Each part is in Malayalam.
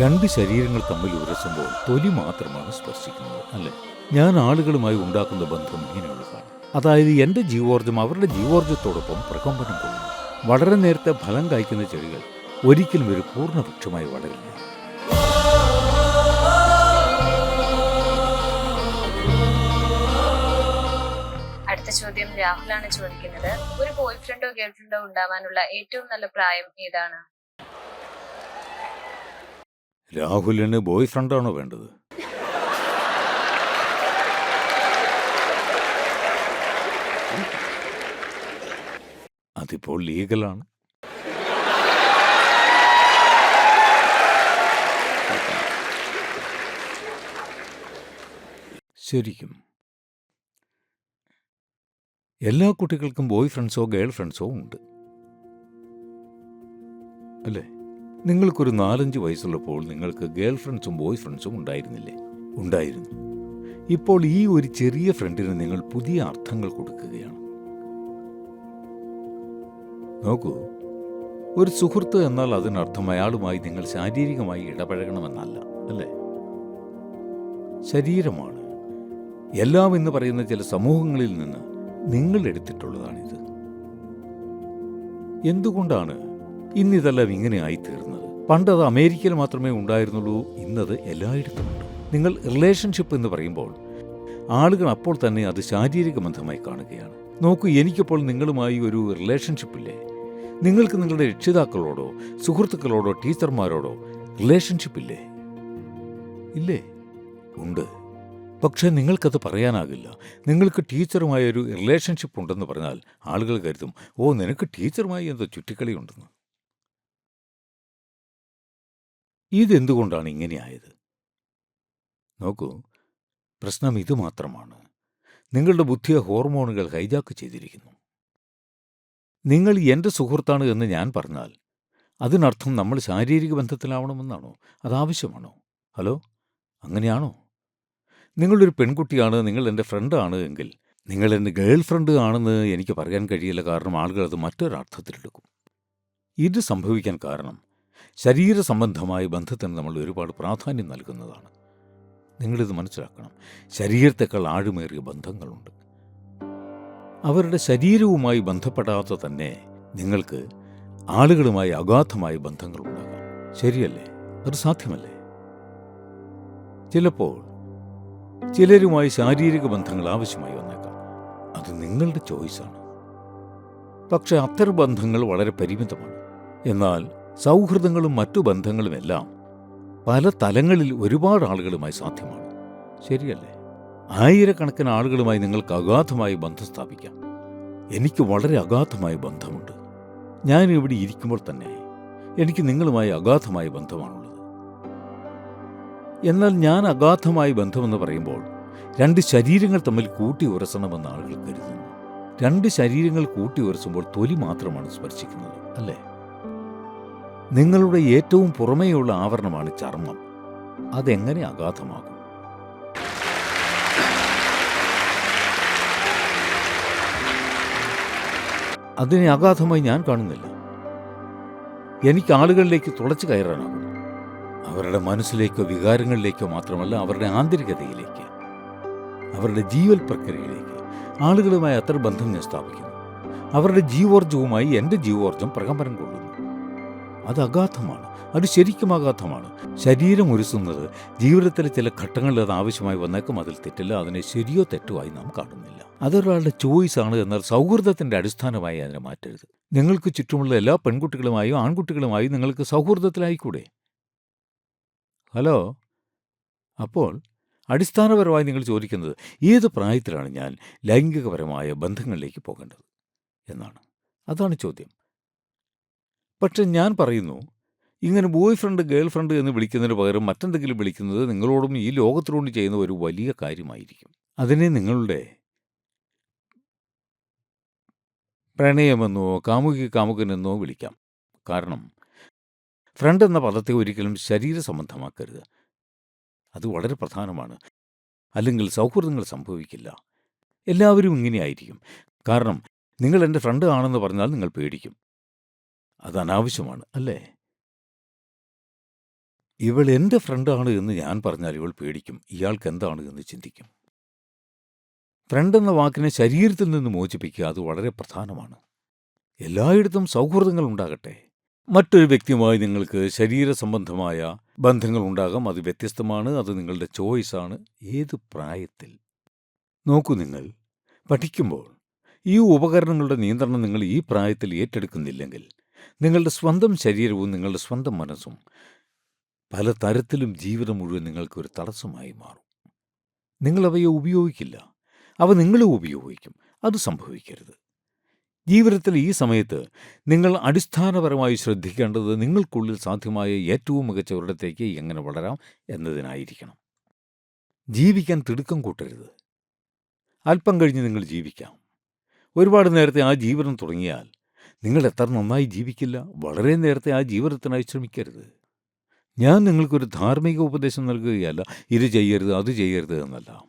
രണ്ട് ശരീരങ്ങൾ തമ്മിൽ ഉരസുമ്പോൾ തൊലി മാത്രമാണ് സ്പർശിക്കുന്നത് അല്ലേ? ഞാൻ ആളുകളുമായി ഉണ്ടാക്കുന്ന ബന്ധം ഇങ്ങനെയുള്ളതാണ് അതായത് എന്റെ ജീവോർജം അവരുടെ ജീവോർജത്തോടൊപ്പം പ്രകമ്പനം കൊള്ളുന്നു. വളരെ നേരത്തെ ഫലം കായ്ക്കുന്ന ചെടികൾ ഒരിക്കലും ഒരു പൂർണവൃക്ഷമായി വളരില്ല. ചോദ്യം രാഹുലാണ് ചോദിക്കുന്നത് ഒരു ബോയ് ഫ്രണ്ടോ ഗേൾ ഫ്രണ്ടോ ഉണ്ടാവാനുള്ള ഏറ്റവും നല്ല പ്രായം ഏതാണ്? രാഹുലിന് ബോയ് ഫ്രണ്ടാണോ വേണ്ടത്? അതിപ്പോൾ ലീഗലാണ്. ശരിക്കും. എല്ലാ കുട്ടികൾക്കും ബോയ് ഫ്രണ്ട്സോ ഗേൾ ഫ്രണ്ട്സോ ഉണ്ട്. അല്ലേ? നിങ്ങൾക്കൊരു നാലഞ്ച് വയസ്സുള്ളപ്പോൾ നിങ്ങൾക്ക് ഗേൾ ഫ്രണ്ട്സും ബോയ് ഫ്രണ്ട്സും ഉണ്ടായിരുന്നില്ലേ? ഉണ്ടായിരുന്നു. ഇപ്പോൾ ഈ ഒരു ചെറിയ ഫ്രണ്ടിന് നിങ്ങൾ പുതിയ അർത്ഥങ്ങൾ കൊടുക്കുകയാണ്. നോക്കൂ ഒരു സുഹൃത്ത് എന്നാൽ അതിനർത്ഥം അയാളുമായി നിങ്ങൾ ശാരീരികമായി ഇടപഴകണമെന്നല്ല അല്ലേ? ശരീരമാണ്. എല്ലാം എന്ന് പറയുന്ന ചില സമൂഹങ്ങളിൽ നിന്ന് നിങ്ങൾ എടുത്തിട്ടുള്ളതാണിത്. എന്തുകൊണ്ടാണ് ഇന്നിതെല്ലാം ഇങ്ങനെ ആയിത്തീർന്നത്. അത് അമേരിക്കയിൽ മാത്രമേ ഉണ്ടായിരുന്നുള്ളൂ ഇന്നത് എല്ലായിടത്തുമുണ്ട് നിങ്ങൾ റിലേഷൻഷിപ്പ് എന്ന് പറയുമ്പോൾ ആളുകൾ അപ്പോൾ തന്നെ അത് ശാരീരിക ബന്ധമായി കാണുകയാണ്. നോക്കൂ എനിക്കിപ്പോൾ നിങ്ങളുമായി ഒരു റിലേഷൻഷിപ്പില്ലേ നിങ്ങൾക്ക് നിങ്ങളുടെ രക്ഷിതാക്കളോടോ സുഹൃത്തുക്കളോടോ ടീച്ചർമാരോടോ റിലേഷൻഷിപ്പ് ഇല്ലേ? ഇല്ലേ? ഉണ്ട്. പക്ഷേ നിങ്ങൾക്കത് പറയാനാകില്ല. നിങ്ങൾക്ക് ടീച്ചറുമായൊരു റിലേഷൻഷിപ്പ് ഉണ്ടെന്ന് പറഞ്ഞാൽ ആളുകൾ കരുതും ഓ നിനക്ക് ടീച്ചറുമായി എന്തോ ചുറ്റിക്കളി ഉണ്ടെന്ന് ഇതെന്തുകൊണ്ടാണ് ഇങ്ങനെയായത്? നോക്കൂ പ്രശ്നം ഇത് മാത്രമാണ്. നിങ്ങളുടെ ബുദ്ധിയെ ഹോർമോണുകൾ ഹൈജാക്ക് ചെയ്തിരിക്കുന്നു. നിങ്ങൾ എന്റെ സുഹൃത്താണ് എന്ന് ഞാൻ പറഞ്ഞാൽ അതിനർത്ഥം നമ്മൾ ശാരീരിക ബന്ധത്തിലാവണമെന്നാണോ? അതാവശ്യമാണോ? ഹലോ അങ്ങനെയാണോ? നിങ്ങളൊരു പെൺകുട്ടിയാണ് നിങ്ങൾ എന്റെ ഫ്രണ്ടാണ് എങ്കിൽ നിങ്ങൾ എന്റെ ഗേൾ ഫ്രണ്ട് ആണെന്ന് എനിക്ക് പറയാൻ കഴിയില്ല കാരണം ആളുകൾ അത് മറ്റൊരർത്ഥത്തിലെടുക്കും. ഇത് സംഭവിക്കാൻ കാരണം ശരീര സംബന്ധമായ ബന്ധത്തിന് നമ്മൾ ഒരുപാട് പ്രാധാന്യം നൽകുന്നതാണ്. നിങ്ങളിത് മനസ്സിലാക്കണം. ശരീരത്തെക്കാൾ ആഴമേറിയ ബന്ധങ്ങളുണ്ട്. അവരുടെ ശരീരവുമായി ബന്ധപ്പെടാത്ത തന്നെ നിങ്ങൾക്ക് ആളുകളുമായി അഗാധമായ ബന്ധങ്ങളുണ്ടാകാം ശരിയല്ലേ? അത് സാധ്യമല്ലേ? ചിലപ്പോൾ ചിലരുമായി ശാരീരിക ബന്ധങ്ങൾ ആവശ്യമായി വന്നേക്കാം. അത് നിങ്ങളുടെ ചോയ്സാണ്. പക്ഷേ അത്തരം ബന്ധങ്ങൾ വളരെ പരിമിതമാണ്. എന്നാൽ സൗഹൃദങ്ങളും മറ്റു ബന്ധങ്ങളുമെല്ലാം പല തലങ്ങളിൽ ഒരുപാട് ആളുകളുമായി സാധ്യമാണ്. ശരിയല്ലേ? ആയിരക്കണക്കിന് ആളുകളുമായി നിങ്ങൾക്ക് അഗാധമായി ബന്ധം സ്ഥാപിക്കാം. എനിക്ക് വളരെ അഗാധമായ ബന്ധമുണ്ട്. ഞാൻ ഇവിടെ ഇരിക്കുമ്പോൾ തന്നെ എനിക്ക് നിങ്ങളുമായി അഗാധമായ ബന്ധമാണുള്ളത്. എന്നാൽ ഞാൻ അഗാധമായ ബന്ധമെന്ന് പറയുമ്പോൾ രണ്ട് ശരീരങ്ങൾ തമ്മിൽ കൂട്ടി ഉരസണമെന്ന് ആളുകൾ കരുതുന്നു. രണ്ട് ശരീരങ്ങൾ കൂട്ടി ഉരസുമ്പോൾ തൊലി മാത്രമാണ് സ്പർശിക്കുന്നത് അല്ലേ? നിങ്ങളുടെ ഏറ്റവും പുറമേയുള്ള ആവരണമാണ് ചർമ്മം. അതെങ്ങനെ അഗാധമാകും? അതിനെ അഗാധമായി ഞാൻ കാണുന്നില്ല. എനിക്ക് ആളുകളിലേക്ക് തുളച്ചു കയറാനാകും. അവരുടെ മനസ്സിലേക്കോ വികാരങ്ങളിലേക്കോ മാത്രമല്ല അവരുടെ ആന്തരികതയിലേക്ക് അവരുടെ ജീവൽ പ്രക്രിയയിലേക്ക് ആളുകളുമായി അത്ര ബന്ധം ഞാൻ സ്ഥാപിക്കുന്നു. അവരുടെ ജീവോർജവുമായി എന്റെ ജീവോർജം പ്രകമ്പനം കൊള്ളുന്നു. അത് അഗാധമാണ്. അത് ശരിക്കും അഗാധമാണ്. ശരീരം ഒരുസുന്നത് ജീവിതത്തിലെ ചില ഘട്ടങ്ങളിൽ അത് ആവശ്യമായി വന്നേക്കും. അതിൽ തെറ്റില്ല. അതിനെ ശരിയോ തെറ്റോ ആയി നാം കാണുന്നില്ല. അതൊരാളുടെ ചോയ്സ് ആണ് എന്നാൽ സൗഹൃദത്തിന്റെ അടിസ്ഥാനമായി അതിനെ മാറ്റരുത്. നിങ്ങൾക്ക് ചുറ്റുമുള്ള എല്ലാ പെൺകുട്ടികളുമായും ആൺകുട്ടികളുമായും നിങ്ങൾക്ക് സൗഹൃദത്തിലായിക്കൂടെ? ഹലോ? അപ്പോൾ അടിസ്ഥാനപരമായി നിങ്ങൾ ചോദിക്കുന്നത് ഏത് പ്രായത്തിലാണ് ഞാൻ ലൈംഗികപരമായ ബന്ധങ്ങളിലേക്ക് പോകേണ്ടത്? എന്നാണ്. അതാണ് ചോദ്യം. പക്ഷെ ഞാൻ പറയുന്നു ഇങ്ങനെ ബോയ് ഫ്രണ്ട് ഗേൾ ഫ്രണ്ട് എന്ന് വിളിക്കുന്നതിന് പകരം മറ്റെന്തെങ്കിലും വിളിക്കുന്നത് നിങ്ങളോടും ഈ ലോകത്തിനോടും ചെയ്യുന്ന ഒരു വലിയ കാര്യമായിരിക്കും. അതിനെ നിങ്ങളുടെ പ്രണയമെന്നോ കാമുകി കാമുകനെന്നോ വിളിക്കാം. കാരണം ഫ്രണ്ട് എന്ന പദത്തെ ഒരിക്കലും ശരീര സംബന്ധമാക്കരുത്. അത് വളരെ പ്രധാനമാണ്. അല്ലെങ്കിൽ സൗഹൃദങ്ങൾ സംഭവിക്കില്ല. എല്ലാവരും ഇങ്ങനെയായിരിക്കും. കാരണം നിങ്ങൾ എന്റെ ഫ്രണ്ട് ആണെന്ന് പറഞ്ഞാൽ നിങ്ങൾ പേടിക്കും. അത് അനാവശ്യമാണ്. അല്ലേ? ഇവൾ എന്റെ ഫ്രണ്ടാണ് എന്ന് ഞാൻ പറഞ്ഞാൽ ഇവൾ പേടിക്കും. ഇയാൾക്ക് എന്താണ് എന്ന് ചിന്തിക്കും. ഫ്രണ്ട് എന്ന വാക്കിനെ ശരീരത്തിൽ നിന്ന് മോചിപ്പിക്കുക അത് വളരെ പ്രധാനമാണ്. എല്ലായിടത്തും സൗഹൃദങ്ങൾ ഉണ്ടാകട്ടെ. മറ്റൊരു വ്യക്തിയുമായി നിങ്ങൾക്ക് ശരീര സംബന്ധമായ ബന്ധങ്ങൾ ഉണ്ടാകാം. അത് വ്യത്യസ്തമാണ് അത് നിങ്ങളുടെ ചോയ്സാണ് ഏത് പ്രായത്തിൽ? നോക്കൂ നിങ്ങൾ. പഠിക്കുമ്പോൾ ഈ ഉപകരണങ്ങളുടെ നിയന്ത്രണം നിങ്ങൾ ഈ പ്രായത്തിൽ ഏറ്റെടുക്കുന്നില്ലെങ്കിൽ നിങ്ങളുടെ സ്വന്തം ശരീരവും നിങ്ങളുടെ സ്വന്തം മനസ്സും പല തരത്തിലും ജീവിതം മുഴുവൻ നിങ്ങൾക്കൊരു തടസ്സമായി മാറും. നിങ്ങളവയെ ഉപയോഗിക്കില്ല. അവ നിങ്ങളെ ഉപയോഗിക്കും. അത് സംഭവിക്കരുത്. ജീവിതത്തിൽ ഈ സമയത്ത് നിങ്ങൾ അടിസ്ഥാനപരമായി ശ്രദ്ധിക്കേണ്ടത് നിങ്ങൾക്കുള്ളിൽ സാധ്യമായ ഏറ്റവും മികച്ച ഒരിടത്തേക്ക് എങ്ങനെ വളരാം എന്നതിനായിരിക്കണം. ജീവിക്കാൻ തിടുക്കം കൂട്ടരുത്. അല്പം കഴിഞ്ഞ് നിങ്ങൾ ജീവിക്കാം. ഒരുപാട് നേരത്തെ ആ ജീവിതം തുടങ്ങിയാൽ നിങ്ങൾ എത്ര നന്നായി ജീവിക്കില്ല വളരെ നേരത്തെ ആ ജീവിതത്തിനായി ശ്രമിക്കരുത്. ഞാൻ നിങ്ങൾക്കൊരു ധാർമ്മിക ഉപദേശം നൽകുകയല്ല ഇത് ചെയ്യരുത് അത് ചെയ്യരുത് എന്നല്ല.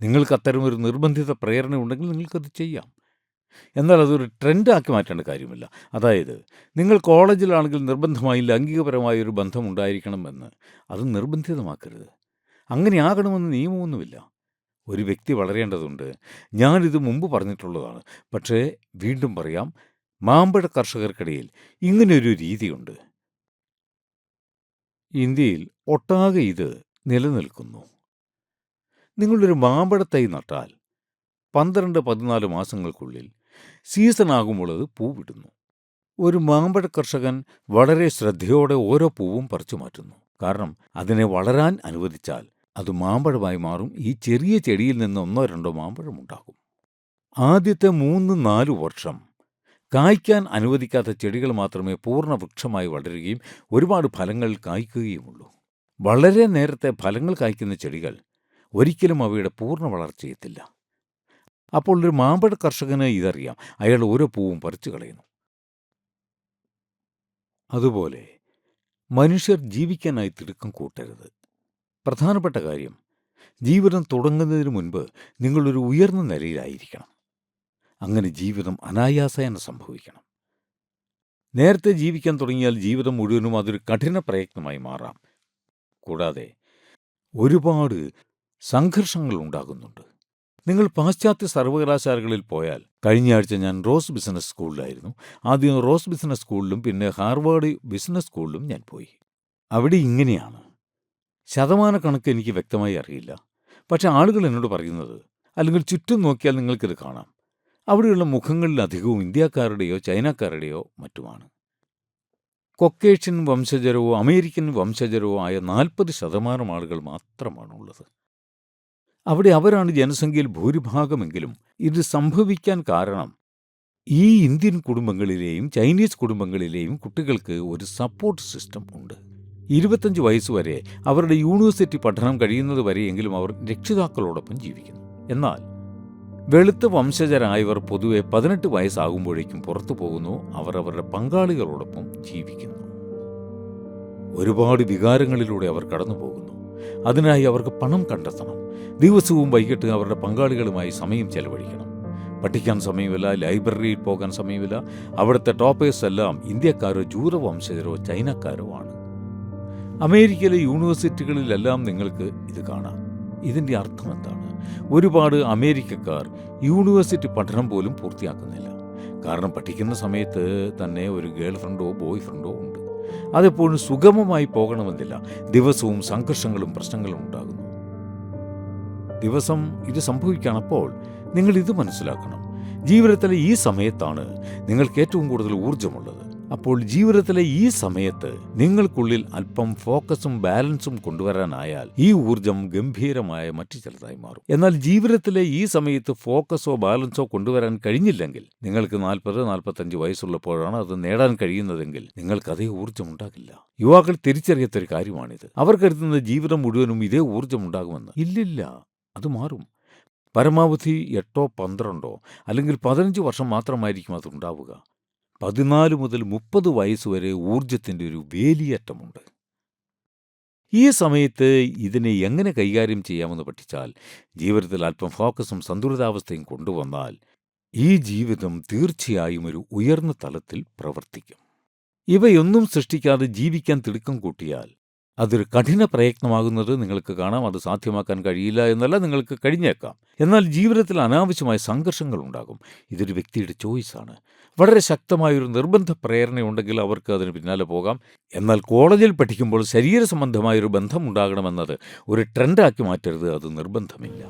നിങ്ങൾക്ക് അത്തരമൊരു നിർബന്ധിത പ്രേരണ ഉണ്ടെങ്കിൽ നിങ്ങൾക്കത് ചെയ്യാം. എന്നാൽ അതൊരു ട്രെൻഡാക്കി മാറ്റേണ്ട കാര്യമില്ല. അതായത് നിങ്ങൾ കോളേജിലാണെങ്കിൽ നിർബന്ധമായി ലൈംഗികപരമായ ഒരു ബന്ധം ഉണ്ടായിരിക്കണമെന്ന്. അത് നിർബന്ധിതമാക്കരുത്. അങ്ങനെ ആകണമെന്ന് നിയമമൊന്നുമില്ല. ഒരു വ്യക്തി വളരേണ്ടതുണ്ട്. ഞാനിത് മുമ്പ് പറഞ്ഞിട്ടുള്ളതാണ്. പക്ഷേ വീണ്ടും പറയാം മാമ്പഴ കർഷകർക്കിടയിൽ ഇങ്ങനൊരു രീതിയുണ്ട്. ഇന്ത്യയിൽ ഒട്ടാകെ ഇത് നിലനിൽക്കുന്നു. നിങ്ങളൊരു മാമ്പഴത്തൈ നട്ടാൽ പന്ത്രണ്ട് പതിനാല് മാസങ്ങൾക്കുള്ളിൽ സീസണാകുമ്പോൾ അത് പൂവിടുന്നു. ഒരു മാമ്പഴ കർഷകൻ വളരെ ശ്രദ്ധയോടെ ഓരോ പൂവും പറിച്ചു മാറ്റുന്നു. കാരണം അതിനെ വളരാൻ അനുവദിച്ചാൽ അത് മാമ്പഴമായി മാറും. ഈ ചെറിയ ചെടിയിൽ നിന്ന് ഒന്നോ രണ്ടോ മാമ്പഴം ഉണ്ടാകും. ആദ്യത്തെ മൂന്ന് നാലു വർഷം കായ്ക്കാൻ അനുവദിക്കാത്ത ചെടികൾ മാത്രമേ പൂർണ വൃക്ഷമായി വളരുകയും ഒരുപാട് ഫലങ്ങൾ കായ്ക്കുകയുമുള്ളൂ. വളരെ നേരത്തെ ഫലങ്ങൾ കായ്ക്കുന്ന ചെടികൾ ഒരിക്കലും അവയുടെ പൂർണ വളർച്ചയെത്തില്ല. അപ്പോൾ ഒരു മാമ്പഴ കർഷകന് ഇതറിയാം. അയാൾ ഓരോ പൂവും പറിച്ചു കളയുന്നു. അതുപോലെ മനുഷ്യർ ജീവിക്കാനായി തിടുക്കം കൂട്ടരുത്. പ്രധാനപ്പെട്ട കാര്യം ജീവിതം തുടങ്ങുന്നതിന് മുൻപ് നിങ്ങളൊരു ഉയർന്ന നിലയിലായിരിക്കണം. അങ്ങനെ ജീവിതം അനായാസേന സംഭവിക്കണം. നേരത്തെ ജീവിക്കാൻ തുടങ്ങിയാൽ ജീവിതം മുഴുവനും അതൊരു കഠിന പ്രയത്നമായി മാറാം. കൂടാതെ ഒരുപാട് സംഘർഷങ്ങൾ ഉണ്ടാകുന്നുണ്ട്. നിങ്ങൾ പാശ്ചാത്യ സർവകലാശാലകളിൽ പോയാൽ കഴിഞ്ഞ ആഴ്ച ഞാൻ റോസ് ബിസിനസ് സ്കൂളിലായിരുന്നു. ആദ്യം റോസ് ബിസിനസ് സ്കൂളിലും പിന്നെ ഹാർവാർഡ് ബിസിനസ് സ്കൂളിലും ഞാൻ പോയി. അവിടെ ഇങ്ങനെയാണ്. ശതമാനക്കണക്ക് എനിക്ക് വ്യക്തമായി അറിയില്ല. പക്ഷെ ആളുകൾ എന്നോട് പറയുന്നത് അല്ലെങ്കിൽ ചുറ്റും നോക്കിയാൽ നിങ്ങൾക്കിത് കാണാം. അവിടെയുള്ള മുഖങ്ങളിൽ അധികവും ഇന്ത്യക്കാരുടെയോ ചൈനക്കാരുടെയോ മറ്റുമാണ്. കൊക്കേഷ്യൻ വംശജരോ അമേരിക്കൻ വംശജരോ ആയ നാൽപ്പത് ശതമാനം ആളുകൾ മാത്രമാണുള്ളത് അവിടെ അവരാണ് ജനസംഖ്യയിൽ ഭൂരിഭാഗമെങ്കിലും ഇത് സംഭവിക്കാൻ കാരണം ഈ ഇന്ത്യൻ കുടുംബങ്ങളിലെയും ചൈനീസ് കുടുംബങ്ങളിലെയും കുട്ടികൾക്ക് ഒരു സപ്പോർട്ട് സിസ്റ്റം ഉണ്ട്. ഇരുപത്തഞ്ച് വയസ്സുവരെ അവരുടെ യൂണിവേഴ്സിറ്റി പഠനം കഴിയുന്നത് വരെയെങ്കിലും അവർ രക്ഷിതാക്കളോടൊപ്പം ജീവിക്കുന്നു. എന്നാൽ വെളുത്ത വംശജരായവർ പൊതുവെ പതിനെട്ട് വയസ്സാകുമ്പോഴേക്കും പുറത്തു പോകുന്നു. അവർ അവരുടെ പങ്കാളികളോടൊപ്പം ജീവിക്കുന്നു. ഒരുപാട് വികാരങ്ങളിലൂടെ അവർ കടന്നു പോകുന്നു അതിനായി അവർക്ക് പണം കണ്ടെത്തണം. ദിവസവും വൈകിട്ട് അവരുടെ പങ്കാളികളുമായി സമയം ചെലവഴിക്കണം. പഠിക്കാൻ സമയമില്ല ലൈബ്രറിയിൽ പോകാൻ സമയമില്ല. അവിടുത്തെ ടോപ്പേഴ്സ് എല്ലാം ഇന്ത്യക്കാരോ ജൂതവംശജരോ ചൈനക്കാരോ ആണ്. അമേരിക്കയിലെ യൂണിവേഴ്സിറ്റികളിലെല്ലാം നിങ്ങൾക്ക് ഇത് കാണാം. ഇതിന്റെ അർത്ഥം എന്താണ്? ഒരുപാട് അമേരിക്കക്കാർ യൂണിവേഴ്സിറ്റി പഠനം പോലും പൂർത്തിയാക്കുന്നില്ല. കാരണം പഠിക്കുന്ന സമയത്ത് തന്നെ ഒരു ഗേൾ ഫ്രണ്ടോ ബോയ് ഫ്രണ്ടോ ഉണ്ട്. അതെപ്പോഴും സുഗമമായി പോകണമെന്നില്ല. ദിവസവും സംഘർഷങ്ങളും പ്രശ്നങ്ങളും ഉണ്ടാകുന്നു. ദിവസം ഇത് സംഭവിക്കുകയാണപ്പോൾ നിങ്ങൾ ഇത് മനസ്സിലാക്കണം. ജീവിതത്തിലെ ഈ സമയത്താണ് നിങ്ങൾക്ക് ഏറ്റവും കൂടുതൽ ഊർജമുള്ളത്. അപ്പോൾ ജീവിതത്തിലെ ഈ സമയത്ത് നിങ്ങൾക്കുള്ളിൽ അല്പം ഫോക്കസും ബാലൻസും കൊണ്ടുവരാനായാൽ ഈ ഊർജം ഗംഭീരമായ മറ്റു ചിലതായി മാറും. എന്നാൽ ജീവിതത്തിലെ ഈ സമയത്ത് ഫോക്കസോ ബാലൻസോ കൊണ്ടുവരാൻ കഴിഞ്ഞില്ലെങ്കിൽ നിങ്ങൾക്ക് നാൽപ്പത് നാൽപ്പത്തഞ്ച് വയസ്സുള്ളപ്പോഴാണ് അത് നേടാൻ കഴിയുന്നതെങ്കിൽ നിങ്ങൾക്ക് അതേ ഊർജം ഉണ്ടാകില്ല. യുവാക്കൾ തിരിച്ചറിയാത്തൊരു കാര്യമാണിത്. അവർ കരുതുന്ന ജീവിതം മുഴുവനും ഇതേ ഊർജം ഉണ്ടാകുമെന്ന്. ഇല്ലില്ല അത് മാറും. പരമാവധി എട്ടോ പന്ത്രണ്ടോ അല്ലെങ്കിൽ പതിനഞ്ച് വർഷം മാത്രമായിരിക്കും അതുണ്ടാവുക പതിനാല് മുതൽ മുപ്പത് വയസ്സുവരെ ഊർജത്തിന്റെ ഒരു വേലിയേറ്റമുണ്ട്. ഈ സമയത്ത് ഇതിനെ എങ്ങനെ കൈകാര്യം ചെയ്യാമെന്ന് പഠിച്ചാൽ ജീവിതത്തിൽ അല്പം ഫോക്കസും സന്തുലിതാവസ്ഥയും കൊണ്ടുവന്നാൽ ഈ ജീവിതം തീർച്ചയായും ഒരു ഉയർന്ന തലത്തിൽ പ്രവർത്തിക്കും. ഇവയൊന്നും സൃഷ്ടിക്കാതെ ജീവിക്കാൻ തിടുക്കം കൂട്ടിയാൽ അതൊരു കഠിന പ്രയത്നമാകുന്നത് നിങ്ങൾക്ക് കാണാം. അത് സാധ്യമാക്കാൻ കഴിയില്ല എന്നല്ല നിങ്ങൾക്ക് കഴിഞ്ഞേക്കാം. എന്നാൽ ജീവിതത്തിൽ അനാവശ്യമായ സംഘർഷങ്ങൾ ഉണ്ടാകും. ഇതൊരു വ്യക്തിയുടെ ചോയ്സാണ് വളരെ ശക്തമായൊരു നിർബന്ധ പ്രേരണയുണ്ടെങ്കിൽ അവർക്ക് അതിന് പിന്നാലെ പോകാം. എന്നാൽ കോളേജിൽ പഠിക്കുമ്പോൾ ശരീര സംബന്ധമായൊരു ബന്ധം ഉണ്ടാകണമെന്നത് ഒരു ട്രെൻഡാക്കി മാറ്റരുത്. അത് നിർബന്ധമില്ല.